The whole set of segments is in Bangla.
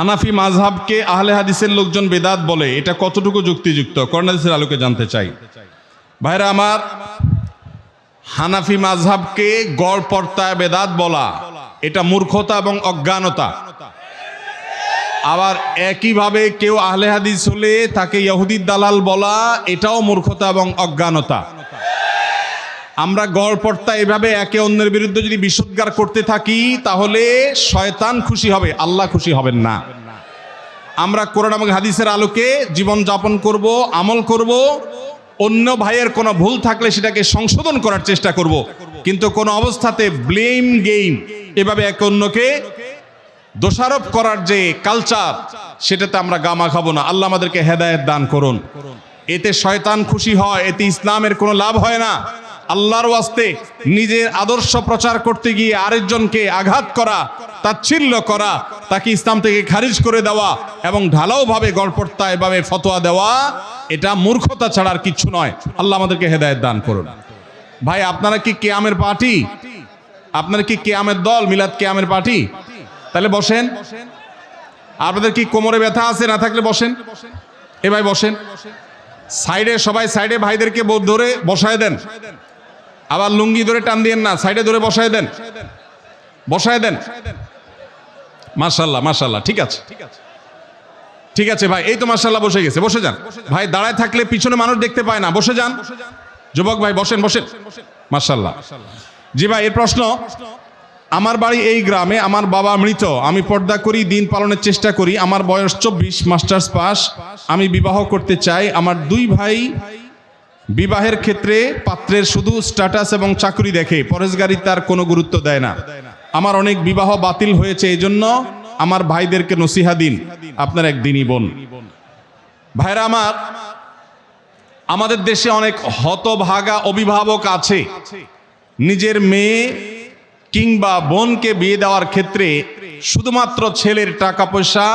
হানাফি মাযহাবকে আহলে হাদিসের লোকজন বেদাত বলে, এটা কতটুকু যুক্তিযুক্ত? কর্নাদিসের আলোকে জানতে চাই। ভাইরা আমার, হানাফি মাযহাবকে গড় পর্তায় বেদাত বলা, এটা মূর্খতা এবং অজ্ঞানতা। আবার একইভাবে কেউ আহলে হাদিস হলে তাকে ইহুদির দালাল বলা, এটাও মূর্খতা এবং অজ্ঞানতা। আমরা গড় পর্তা এভাবে একে অন্যের বিরুদ্ধে যদি বিশুদ্ধার করতে থাকি, তাহলে শয়তান খুশি হবে, আল্লাহ খুশি হবেন না। আমরা কোরআন এবং হাদিসের আলোকে জীবন যাপন করব, আমল করব, অন্য ভাইয়ের কোনো ভুল থাকলে সেটাকে সংশোধন করার চেষ্টা করব। কিন্তু কোনো অবস্থাতে ব্লেম গেম এভাবে একে অন্যকে দোষারোপ করার যে কালচার সেটাতে আমরা গামা খাব না। আল্লাহ আমাদেরকে হেদায়েত দান করুন। এতে শয়তান খুশি হয়, এতে ইসলামের কোনো লাভ হয় না। আল্লাহর ওয়াস্তে নিজের আদর্শ প্রচার করতে গিয়ে আরেকজনকে আঘাত করা, তাচ্ছিল্য করা, তাকে ইসলাম থেকে খারিজ করে দেওয়া এবং ঢালাওভাবে গড়পড়তা এভাবে ফতোয়া দেওয়া, এটা মূর্খতা ছাড়া আর কিচ্ছু নয়। আল্লাহ আমাদেরকে হেদায়েত দান করুন। ভাই, আপনারা কি কেয়ামের পার্টি? আপনারা কি কেয়ামের দল, মিলাদ কেয়ামের পার্টি? তাহলে বসেন। আপনাদের কি কোমরে ব্যথা আছে? না থাকলে বসেন। এ ভাই বসেন। সাইডে, সবাই সাইডে ভাইদেরকে ধরে বসায় দেন। আবার লুঙ্গি ধরে টান দিয়েন না, সাইডে ধরে বসায় দেন। বসায় দেন। মার্শাল্লাহ মার্শাল্লাহ ঠিক আছে। ঠিক আছে ভাই, এই তো মার্শাল্লাহ বসে গেছে, বসে যান। ভাই, দাঁড়ায় থাকলে পিছনে মানুষ দেখতে পায় না, বসে যান। যুবক ভাই, বসেন বসেন। মার্শাল্লাহ জি ভাই, এর প্রশ্ন, আমার বাড়ি এই গ্রামে আমার বাবা মৃত, আমি পর্দা করি, দিন পালনের চেষ্টা করি, আমার বয়স চব্বিশ, মাস্টার্স পাস, আমি বিবাহ করতে চাই, আমার দুই ভাই বিবাহের ক্ষেত্রে পাত্রের শুধু স্ট্যাটাস এবং চাকরি দেখে পরেশগারি তার কোনো গুরুত্ব দেয় না। আমার অনেক বিবাহ বাতিল হয়েছে এই জন্য আমার ভাইদেরকে নসিহা দিন। আপনার একদিনই বোন। ভাইরা আমার, আমাদের দেশে অনেক হতভাগা অভিভাবক আছে। নিজের মেয়ে কিংবা বোনকে বিয়ে দেওয়ার ক্ষেত্রে শুধুমাত্র ছেলের টাকা পয়সা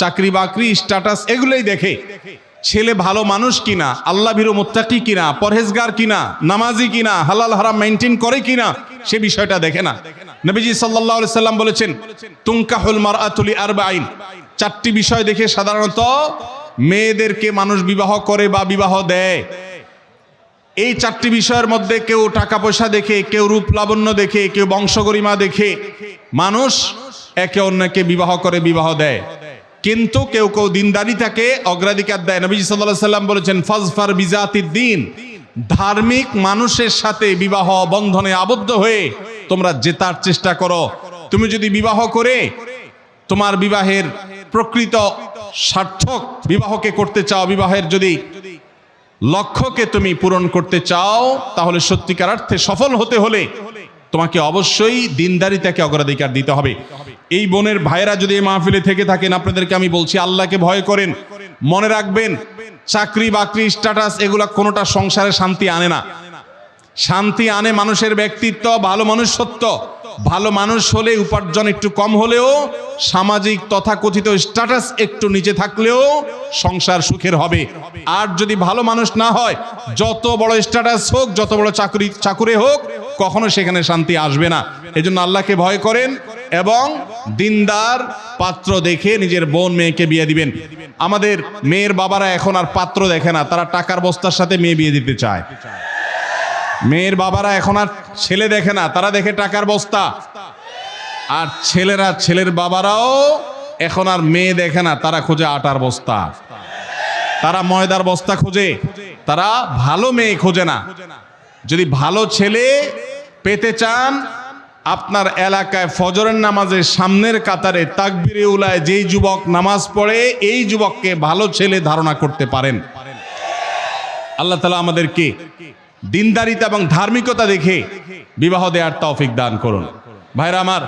চাকরি বাকরি স্ট্যাটাস এগুলোই দেখে ছেলে ভালো মানুষ কিনা? আল্লাহ ভীরু মোত্তাকি কিনা? পরহেজগার কিনা? নামাজি কিনা? হালাল হারাম মেনটেন করে কিনা? সে বিষয়টা দেখে না। নবীজি আলাইহি সাল্লাম বলেছেন তুঙ্কাহুল মার আতুলি মারআতুলি আরবাইন চারটি বিষয় দেখে সাধারণত মেয়েদেরকে মানুষ বিবাহ করে বা বিবাহ দেয়। এই চারটি বিষয়ের মধ্যে কেউ টাকা পয়সা দেখে, কেউ রূপ লাবণ্য দেখে, কেউ বংশগরিমা দেখে মানুষ একে অন্যকে বিবাহ করে বিবাহ দেয়। কিন্তু কেউ কেউ দিনদারিতাকে অগ্রাধিকার দেয়। নবী সাল্লাহ সাল্লাম বলেছেন, ফজফার বিজাতির দিন। ধার্মিক মানুষের সাথে বিবাহ বন্ধনে আবদ্ধ হয়ে তোমরা জেতার চেষ্টা করো। তুমি যদি বিবাহ করে তোমার বিবাহের প্রকৃত সার্থক বিবাহকে করতে চাও, বিবাহের যদি লক্ষ্যকে তুমি পূরণ করতে চাও, তাহলে সত্যিকার অর্থে সফল হতে হলে তোমাকে অবশ্যই দিনদারিতাকে অগ্রাধিকার দিতে হবে। এই বোনের ভাইয়েরা যদি এই মাহফিলে থেকে থাকেন, আপনাদেরকে আমি বলছি, আল্লাহকে ভয় করেন, মনে রাখবেন, চাকরি, বাকরি স্ট্যাটাস এগুলা কোনোটা সংসারে শান্তি আনে না। শান্তি আনে মানুষের ব্যক্তিত্ব, ভালো মানুষ সত্য ভালো মানুষ হলে উপার্জন একটু কম হলেও, সামাজিক তথাকথিত স্ট্যাটাস একটু নিচে থাকলেও সংসার সুখের হবে। আর যদি ভালো মানুষ না হয়, যত বড় স্ট্যাটাস হোক, যত বড় চাকরি, চাকুরে হোক, কখনো সেখানে শান্তি আসবে না। এজন্য আল্লাহকে ভয় করেন এবং দিনদার পাত্র দেখে নিজের বোন মেয়েকে বিয়ে দিবেন। আমাদের মেয়ের বাবারা এখন আর পাত্র দেখে না, তারা টাকার বস্তার সাথে মেয়ে বিয়ে দিতে চায়। মেয়ের বাবারা এখন আর ছেলে দেখে না, তারা দেখে টাকার বস্তা। আর ছেলেরা, ছেলের বাবারাও এখন আর মেয়ে দেখে না, তারা খোঁজে আটার বস্তা। তারা ময়দার বস্তা খোঁজে, তারা ভালো মেয়ে খোঁজে না। যদি ভালো ছেলে পেতে চান, আপনার এলাকায় ফজরের নামাজের সামনের কাতারে তাকবিরে উলায় যেই যুবক নামাজ পড়ে, এই যুবককে ভালো ছেলে ধারণা করতে পারেন। আল্লাহ তালা আমাদেরকে দিনদারিতা এবং ধার্মিকতা দেখে বিবাহ দেওয়ার তৌফিক দান করুন। ভাইরা আমার,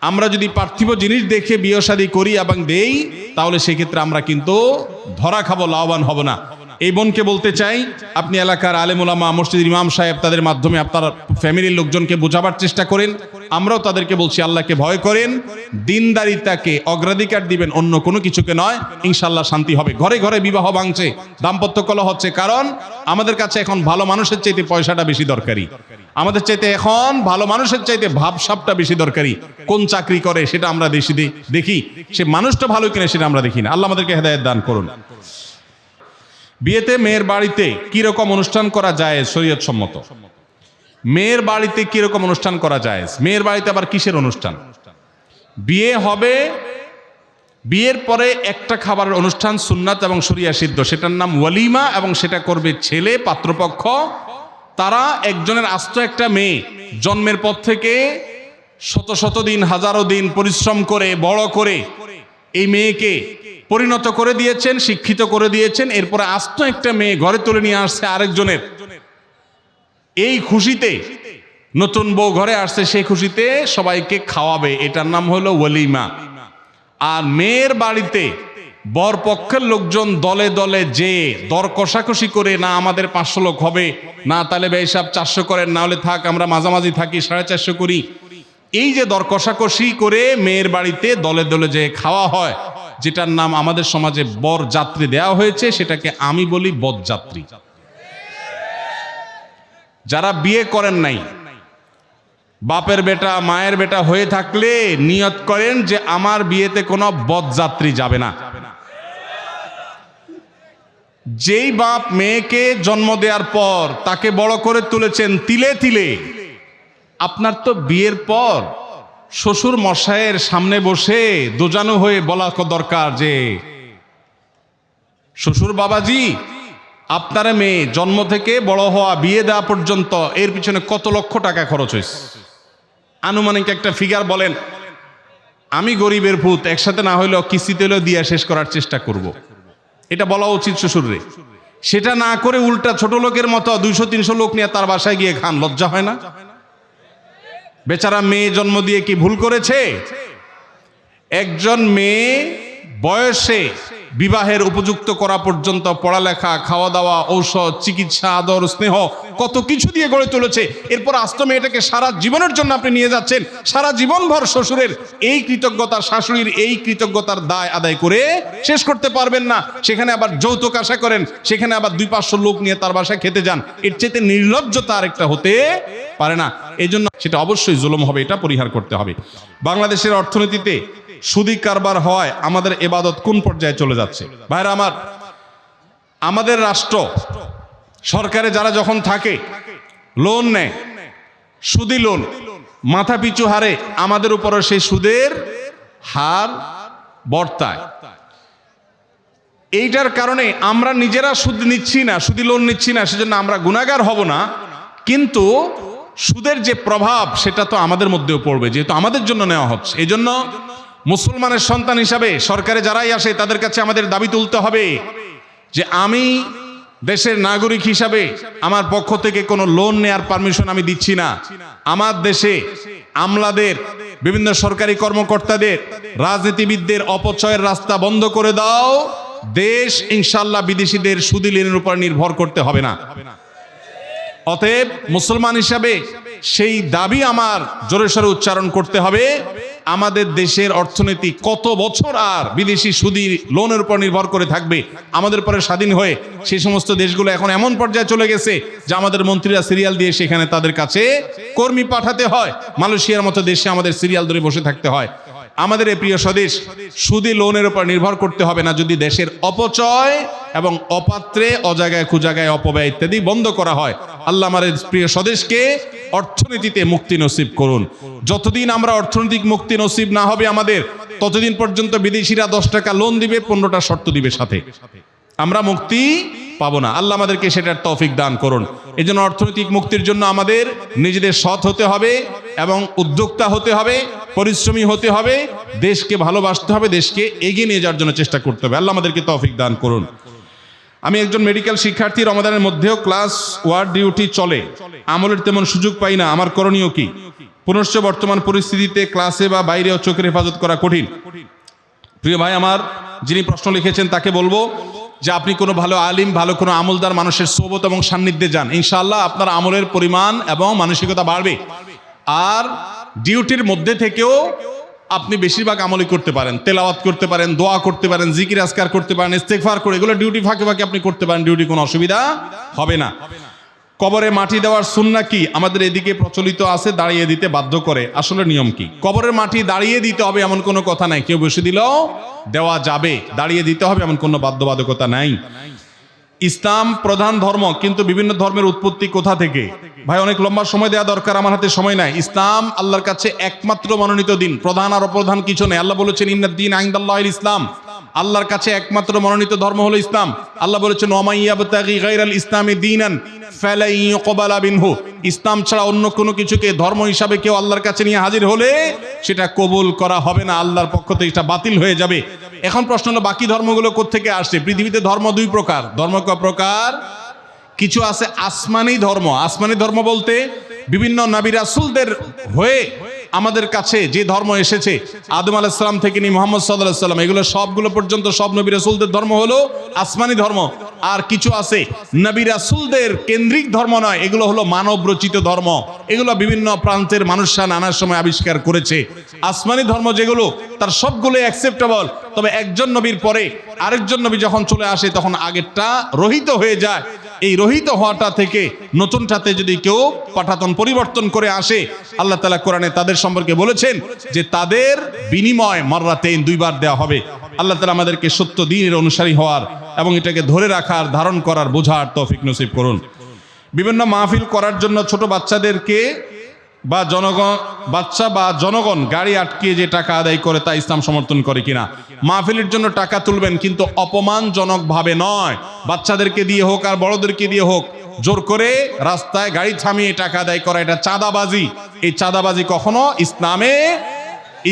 আমরা যদি পার্থিব জিনিস দেখে বিয়ে শাদী করি এবং দেই, তাহলে সেক্ষেত্রে আমরা কিন্তু ধরা খাব, লাভবান হব না। এই বোনকে বলতে চাই, আপনি এলাকার আলেমুলামা মসজিদ ইমাম সাহেব, তাদের মাধ্যমে আপনার ফ্যামিলির লোকজনকে বোঝাবার চেষ্টা করেন। আমরাও তাদেরকে বলছি, আল্লাহকে ভয় করেন দিনদারিতাকে অগ্রাধিকার দিবেন, অন্য কোনো কিছুকে নয়। ইনশাল্লাহ শান্তি হবে। ঘরে ঘরে বিবাহ ভাঙছে, দাম্পত্য কলহ হচ্ছে, কারণ আমাদের কাছে এখন ভালো মানুষের চাইতে পয়সাটা বেশি দরকারি। আমাদের চাইতে এখন ভালো মানুষের চাইতে ভাবসাবটা বেশি দরকারি। কোন চাকরি করে সেটা আমরা দেশি দেখি। সে মানুষটা ভালো কিনা সেটা আমরা দেখি না। আল্লাহ আমাদেরকে হেদায়ত দান করুন। বিয়েতে মেয়ের বাড়িতে কি রকম অনুষ্ঠান করা যায় শরীয়ত সম্মত মেয়ের বাড়িতে কি রকম অনুষ্ঠান করা যায়? মেয়ের বাড়িতে আবার কিসের অনুষ্ঠান? বিয়ে হবে, বিয়ের পরে একটা খাবারের অনুষ্ঠান সুন্নাত এবং সরিয়া সিদ্ধ। সেটার নাম ওয়ালিমা এবং সেটা করবে ছেলে, পাত্রপক্ষ। তারা একজনের আস্ত একটা মেয়ে। জন্মের পর থেকে শত শত দিন, হাজারো দিন পরিশ্রম করে, বড় করে এই মেয়েকে পরিণত করে দিয়েছেন, শিক্ষিত করে দিয়েছেন। এরপরে আস্ত একটা মেয়ে ঘরে তুলে নিয়ে আসছে আরেকজনের। এই খুশিতে নতুন বউ ঘরে আসছে, সেই খুশিতে সবাইকে খাওয়াবে। এটার নাম হলো ওয়ালিমা আর মেয়ের বাড়িতে বর পক্ষের লোকজন দলে দলে যে দর কষাকষি করে, না, আমাদের পাঁচশো লোক হবে, না, তাহলে বেসাব চারশো করেন, না হলে থাক, আমরা মাঝামাঝি থাকি, সাড়ে চারশো করি। এই যে দর কষাকষি করে মেয়ের বাড়িতে দলে দলে যে খাওয়া হয়, যেটার নাম আমাদের সমাজে বর যাত্রী দেওয়া হয়েছে, সেটাকে আমি বলি বরযাত্রী যারা বিয়ে করেন নাই, বাপের বেটা, মায়ের বেটা হয়ে থাকলে নিয়ত করেন যে আমার বিয়েতে কোনো বদযাত্রী যাবে না। যেই বাপ মেয়েকে জন্ম দেওয়ার পর তাকে বড় করে তুলেছেন তিলে তিলে, আপনার তো বিয়ের পর শ্বশুর মশাইয়ের সামনে বসে দোজানো হয়ে বলা দরকার যে, শ্বশুর বাবাজি আপনার মেয়ে জন্ম থেকে বড় হওয়া, বিয়ে দেওয়া পর্যন্ত এর পিছনে কত লক্ষ টাকা খরচ হয়েছে? আনুমানিক একটা ফিগার বলেন, আমি গরিবের ভূত, একসাথে না হইলেও কিস্তিতে হলেও দিয়া শেষ করার চেষ্টা করব। এটা বলা উচিত শ্বশুররে সেটা না করে উল্টা ছোট লোকের মতো দুইশো, তিনশো লোক নিয়ে তার বাসায় গিয়ে খান, লজ্জা হয় না? বেচারা মেয়ে জন্ম দিয়ে কি ভুল করেছে? একজন মেয়ে বয়সে বিবাহের উপযুক্ত করা পর্যন্ত পড়ালেখা খাওয়া দাওয়া ঔষধ, চিকিৎসা, আদর, স্নেহ, কত কিছু দিয়ে গড়ে তুলেছে। এরপর আস্ত মেয়েটাকে সারা জীবনের জন্য আপনি নিয়ে যাচ্ছেন। সারা জীবনভর শ্বশুরের এই কৃতজ্ঞতা, শাশুড়ির এই কৃতজ্ঞতার দায় আদায় করে শেষ করতে পারবেন না। সেখানে আবার যৌতুক আশা করেন, সেখানে আবার দুই পাঁচশো লোক নিয়ে তার বাসায় খেতে যান। এর চেয়ে নির্লজ্জতা আরেকটা হতে পারে না। এই জন্য সেটা অবশ্যই জুলুম হবে, এটা পরিহার করতে হবে। বাংলাদেশের অর্থনীতিতে সুদি কারবার হওয়ায় আমাদের এবাদত কোন পর্যায়ে চলে যাচ্ছে? ভাইরা আমার, আমাদের রাষ্ট্র, সরকারে যারা যখন থাকে লোন নেয়, সুদি লোন মাথা পিছু হারে আমাদের উপরও সেই সুদের হার বর্তায়। এইটার কারণে আমরা নিজেরা সুদ নিচ্ছি না, সুদি লোন নিচ্ছি না, সেজন্য আমরা গুণাগার হব না। কিন্তু সুদের যে প্রভাব, সেটা তো আমাদের মধ্যেও পড়বে, যেহেতু আমাদের জন্য নেওয়া হচ্ছে। এই জন্য মুসলমানের সন্তান হিসাবে সরকারে যারাই আসে, তাদের কাছে আমাদের দাবি তুলতে হবে যে আমি দেশের নাগরিক হিসাবে আমার পক্ষ থেকে কোনো লোন নেয়ার পারমিশন আমি দিচ্ছি না। আমার দেশে আমলাদের, বিভিন্ন সরকারি কর্মকর্তাদের, রাজনীতিবিদদের অপচয়ের রাস্তা বন্ধ করে দাও। দেশ ইনশাল্লাহ বিদেশিদের সুদি লেনের উপর নির্ভর করতে হবে না। অতএব মুসলমান হিসাবে সেই দাবি আমার জোরে সোরে উচ্চারণ করতে হবে। আমাদের দেশের অর্থনীতি কত বছর আর বিদেশি সুদি লোনের উপর নির্ভর করে থাকবে? আমাদের পরে স্বাধীন হয়ে সেই সমস্ত দেশগুলো এখন এমন পর্যায়ে চলে গেছে যে আমাদের মন্ত্রীরা সিরিয়াল দিয়ে সেখানে তাদের কাছে কর্মী পাঠাতে হয়। মালয়েশিয়ার মতো দেশে আমাদের সিরিয়াল ধরে বসে থাকতে হয়। আমাদের এই প্রিয় স্বদেশ, সুদি লোনের উপর নির্ভর করতে হবে না যদি দেশের অপচয় এবং অপাত্রে অজাগায় কুজাগায় অপব্যয় ইত্যাদি বন্ধ করা হয়। আল্লাহ এই প্রিয় স্বদেশকে অর্থনীতিতে মুক্তি নসিব করুন। যতদিন আমরা অর্থনৈতিক মুক্তি নসিব না হবে আমাদের, ততদিন পর্যন্ত বিদেশিরা দশ টাকা লোন দিবে, পনেরোটা শর্ত দিবে সাথে। আমরা মুক্তি পাবো না। আল্লাহ আমাদেরকে সেটার তৌফিক দান করুন। এই জন্য অর্থনৈতিক মুক্তির জন্য আমাদের নিজেদের সৎ হতে হবে। এবং উদ্যোক্তা হতে হবে, পরিশ্রমী হতে হবে, দেশকে ভালোবাসতে হবে, দেশকে এগিয়ে নিয়ে যাওয়ার জন্য চেষ্টা করতে হবে। আল্লাহ আমাদেরকে তৌফিক দান করুন। আমি একজন মেডিকেল শিক্ষার্থী রমাদানের মধ্যেও ক্লাস ওয়ার্ড ডিউটি চলে। আমলের তেমন সুযোগ পাই না। আমার করণীয় কি? পুনশ্চ বর্তমান পরিস্থিতিতে ক্লাসে বা বাইরেও চোখের হেফাজত করা কঠিন। প্রিয় ভাই আমার, যিনি প্রশ্ন লিখেছেন, তাকে বলব যে আপনি কোনো ভালো আলিম, ভালো কোনো আমলদার মানুষের সোবত এবং সান্নিধ্যে যান। ইনশাআল্লাহ আপনার আমলের পরিমাণ এবং মানসিকতা বাড়বে। আর ডিউটির মধ্যে থেকেও আপনি বেশিরভাগ আমলই করতে পারেন, তেলাওয়াত করতে পারেন, দোয়া করতে পারেন, জিকির, আজকার করতে পারেন ইস্তেকফার করে এগুলো ডিউটি ফাঁকে ফাঁকে আপনি করতে পারেন, ডিউটি কোনো অসুবিধা হবে না। কবরে মাটি দেওয়ার সুন্না কি? আমাদের এদিকে প্রচলিত আছে, দাঁড়িয়ে দিতে বাধ্য করে। আসলে নিয়ম কি? কবরের মাটি দাঁড়িয়ে দিতে হবে এমন কোনো কথা নাই। কেউ বসে দিলেও দেওয়া যাবে। দাঁড়িয়ে দিতে হবে এমন কোনো বাধ্যবাধকতা নাই। ইসলাম প্রধান ধর্ম, কিন্তু বিভিন্ন ধর্মের উৎপত্তি কোথা থেকে? ভাই, অনেক লম্বা সময় দেওয়া দরকার, আমার হাতে সময় নাই। ইসলাম আল্লাহর কাছে একমাত্র মনোনীত দিন, প্রধান আর অপ্রধান কিছু নেই। আল্লাহ বলেছেন ইন্নাদ দিন আইন্দাল্লাহ ইসলাম। আল্লাহর কাছে একমাত্র মনোনীত ধর্ম হলো ইসলাম। আল্লাহ বলেছেন ওমাইয়াবতাগি গায়রাল ইসলামি দিনান ইসলাম ছাড়া অন্য কোনো কিছুকে ধর্ম হিসাবে কেউ আল্লাহর কাছে নিয়ে হাজির হলে সেটা কবুল করা হবে না, আল্লাহর পক্ষ থেকে এটা বাতিল হয়ে যাবে। এখন প্রশ্ন হলো, বাকি ধর্মগুলো কোত্থেকে আসছে? পৃথিবীতে ধর্ম দুই প্রকার। ধর্ম ক প্রকার? কিছু আছে আসমানি ধর্ম। আসমানি ধর্ম বলতে বিভিন্ন নবী রাসূলদের হয়ে আমাদের কাছে যে ধর্ম এসেছে, আদম আলাইসালাম থেকে নিয়ে মোহাম্মদ সাল্লাহ সাল্লাম, এগুলো সবগুলো পর্যন্ত সব নবী রাসূলদের ধর্ম হলো আসমানি ধর্ম। আর কিছু আছে নবী রাসূলদের কেন্দ্রিক ধর্ম নয়, এগুলো হলো মানব রচিত ধর্ম। এগুলো বিভিন্ন প্রান্তের মানুষরা নানার সময় আবিষ্কার করেছে। আসমানি ধর্ম যেগুলো, তার সবগুলো অ্যাকসেপ্টেবল তবে একজন নবীর পরে আরেকজন নবী যখন চলে আসে, তখন আগেরটা রহিত হয়ে যায়। এই রহিত হওয়াটা থেকে নতুনটাতে যদি কেউ পাঠাতন পরিবর্তন করে আসে, আল্লাহ তালা কোরআনে তাদের সম্পর্কে বলেছেন যে তাদের বিনিময় মাররাতেন দুইবার দেওয়া হবে। আল্লাহ তালা আমাদেরকে সত্য দিনের অনুসারী হওয়ার এবং এটাকে ধরে রাখার, ধারণ করার বোঝার তৌফিক নসিব করুন। বিভিন্ন মাহফিল করার জন্য ছোট বাচ্চাদেরকে বা জনগণ, বাচ্চা বা জনগণ গাড়ি আটকিয়ে যে টাকা আদায় করে তা ইসলাম সমর্থন করে কিনা? মাহফিলের জন্য টাকা তুলবেন কিন্তু অপমানজনক ভাবে নয়। বাচ্চাদেরকে দিয়ে হোক আর বড়দেরকে দিয়ে হোক, জোর করে রাস্তায় গাড়ি থামিয়ে টাকা আদায় করা এটা চাঁদাবাজি। এই চাঁদাবাজি কখনো ইসলামে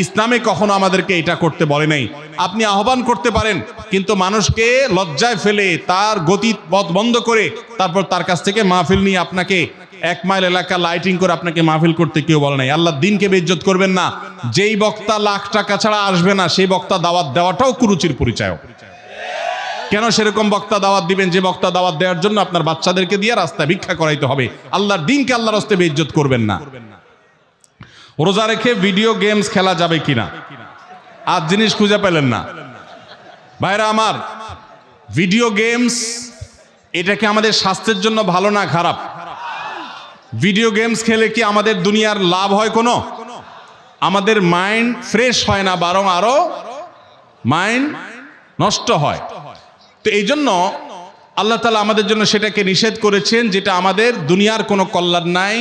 ইসলামে কখনো আমাদেরকে এটা করতে বলে নাই। আপনি আহ্বান করতে পারেন, কিন্তু মানুষকে লজ্জায় ফেলে তার গতি পথ বন্ধ করে তারপর তার কাছ থেকে মাহফিল নিয়ে আপনাকে এক মাইল এলাকা লাইটিং করে আপনাকে মাহফিল করতে কেউ বলে নাই। আল্লাহ দিনকে বেজ্জত করবেন না। যেই বক্তা লাখ টাকা ছাড়া আসবে না, সেই বক্তা দাওয়াত দেওয়াটাও কুরুচির পরিচয়। কেন সেরকম বক্তা দাওয়াত দিবেন? যে বক্তা দাওয়াত দেওয়ার জন্য আপনার বাচ্চাদেরকে দিয়ে রাস্তায় ভিক্ষা করাইতে হবে। আল্লাহর দিনকে আল্লাহর হস্তে বেজ্জত করবেন না। রোজা রেখে ভিডিও গেমস খেলা যাবে কিনা? আর জিনিস খুঁজে পেলেন না। ভাইরা আমার ভিডিও গেমস এটা কি আমাদের স্বাস্থ্যের জন্য ভালো না খারাপ? ভিডিও গেমস খেলে কি আমাদের দুনিয়ার লাভ হয় কোনো? আমাদের মাইন্ড ফ্রেশ হয় না, বরং আরও মাইন্ড নষ্ট হয়। তো এই জন্য আল্লাহ তালা আমাদের জন্য সেটাকে নিষেধ করেছেন, যেটা আমাদের দুনিয়ার কোনো কল্যাণ নাই,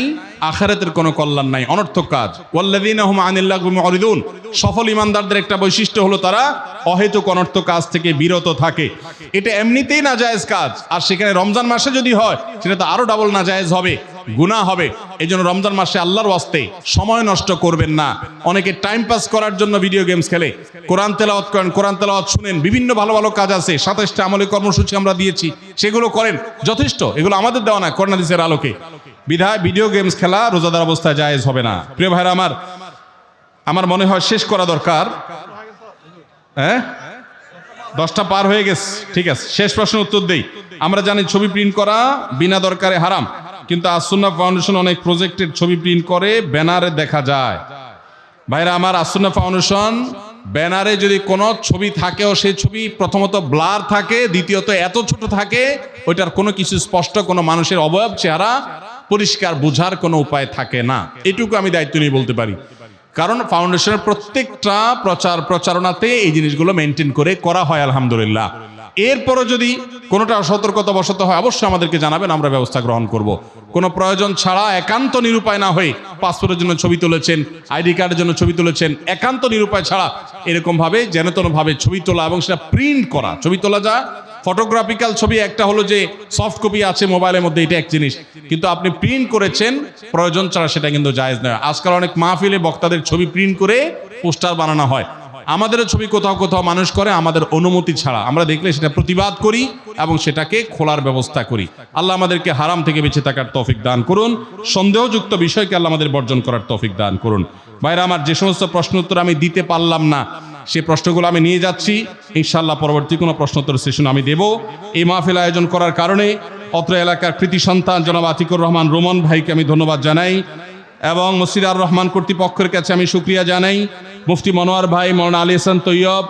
আখারাতের কোনো কল্যাণ নাই। অনর্থক কাজ। ওয়াল্লাদিন সফল ইমানদারদের একটা বৈশিষ্ট্য হলো তারা অহেতুক অনর্থক কাজ থেকে বিরত থাকে। এটা এমনিতেই না জায়েজ কাজ। আর সেখানে রমজান মাসে যদি হয়, সেটা তো আরও ডাবল না জায়েজ হবে। গুণা হবে। এই জন্য রমজান মাসে আল্লাহর ওয়াস্তে সময় নষ্ট করবেন না। অনেকে টাইম পাস করার জন্য ভিডিও গেমস খেলে। কোরআন তেলাওয়াত করেন, কোরআন তেলাওয়াত শুনেন, বিভিন্ন ভালো ভালো কাজ আছে, সাতাশটা আমলে কর্মসূচি আমরা দিয়েছি, সেগুলো করেন, যথেষ্ট, এগুলো আমাদের দেওয়া না করোনাদিসের আলোকে। বিধায় ভিডিও গেমস খেলা রোজাদার অবস্থায় জায়েজ হবে না। প্রিয় ভাইরা আমার আমার মনে হয় শেষ করা দরকার। হ্যাঁ? দশটা পার হয়ে গেছে, ঠিক আছে, শেষ প্রশ্নের উত্তর দেই। আমরা জানি ছবি প্রিন্ট করা বিনা দরকারে হারাম। কিন্তু আসুন্না ফাউন্ডেশন অনেক প্রজেক্টের ছবি প্রিন্ট করে, ব্যানারে দেখা যায়। ভাইরা, আমার আসুন্না ফাউন্ডেশন ব্যানারে যদি কোনো ছবি থাকেও, সেই ছবি প্রথমত ব্লার থাকে, দ্বিতীয়ত এত ছোট থাকে, ওইটার কোনো কিছু স্পষ্ট, কোনো মানুষের অবয়ব চেহারা পরিষ্কার বোঝার কোনো উপায় থাকে না। এটুকু আমি দায়িত্ব নিয়ে বলতে পারি। কারণ ফাউন্ডেশনের প্রত্যেকটা প্রচার প্রচারণাতে এই জিনিসগুলো মেনটেন করে করা হয়, আলহামদুলিল্লাহ। এরপরও যদি কোনোটা অসতর্কতা বশত হয়, অবশ্যই আমাদেরকে জানাবেন, আমরা ব্যবস্থা গ্রহণ করব। কোনো প্রয়োজন ছাড়া একান্ত নিরুপায় না হয়ে পাসপোর্টের জন্য ছবি তুলেছেন, আইডি কার্ডের জন্য ছবি তুলেছেন, একান্ত নিরুপায় ছাড়া এরকমভাবে, যেন ভাবে ছবি তোলা এবং সেটা প্রিন্ট করা। ছবি তোলা যা ফটোগ্রাফিক্যাল ছবি, একটা হলো যে সফট কপি আছে মোবাইলের মধ্যে, এটা এক জিনিস। কিন্তু আপনি প্রিন্ট করেছেন, প্রয়োজন ছাড়া সেটা কিন্তু জায়েজ নয়। আজকাল অনেক মাহফিলে বক্তাদের ছবি প্রিন্ট করে পোস্টার বানানো হয়। আমাদেরও ছবি কোথাও কোথাও মানুষ করে, আমাদের অনুমতি ছাড়া। আমরা দেখলে সেটা প্রতিবাদ করি এবং সেটাকে খোলার ব্যবস্থা করি। আল্লাহ আমাদেরকে হারাম থেকে বেঁচে থাকার তৌফিক দান করুন। সন্দেহযুক্ত বিষয়কে আল্লাহ আমাদের বর্জন করার তৌফিক দান করুন। বাইরে আমার যে সমস্ত প্রশ্ন উত্তর আমি দিতে পারলাম না সেই প্রশ্নগুলো আমি নিয়ে যাচ্ছি। ইনশাল্লাহ পরবর্তী কোনো প্রশ্নোত্তর সেশন আমি দেব। এই মাহফিল আয়োজন করার কারণে অত্র এলাকার কৃতি সন্তান জনাব আতিকুর রহমান রোমন ভাইকে আমি ধন্যবাদ জানাই। এবং মসিদার রহমান কর্তৃপক্ষের কাছে আমি সুক্রিয়া জানাই। মুফতি মনোয়ার ভাই, মৌলানা আলী হাসান তৈয়ব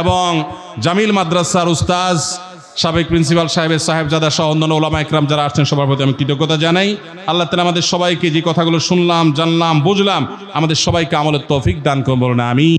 এবং জামিল মাদ্রাসার উস্তাজ সাবেক প্রিন্সিপাল সাহেবের সাহেব সাহেবজাদা সহ অন্যান্য ওলামা একরাম যারা আসছেন, সবার প্রতি আমি কৃতজ্ঞতা জানাই। আল্লাহ তালা আমাদের সবাইকে যে কথাগুলো শুনলাম, জানলাম, বুঝলাম, আমাদের সবাইকে আমলের তৌফিক দান করব না আমি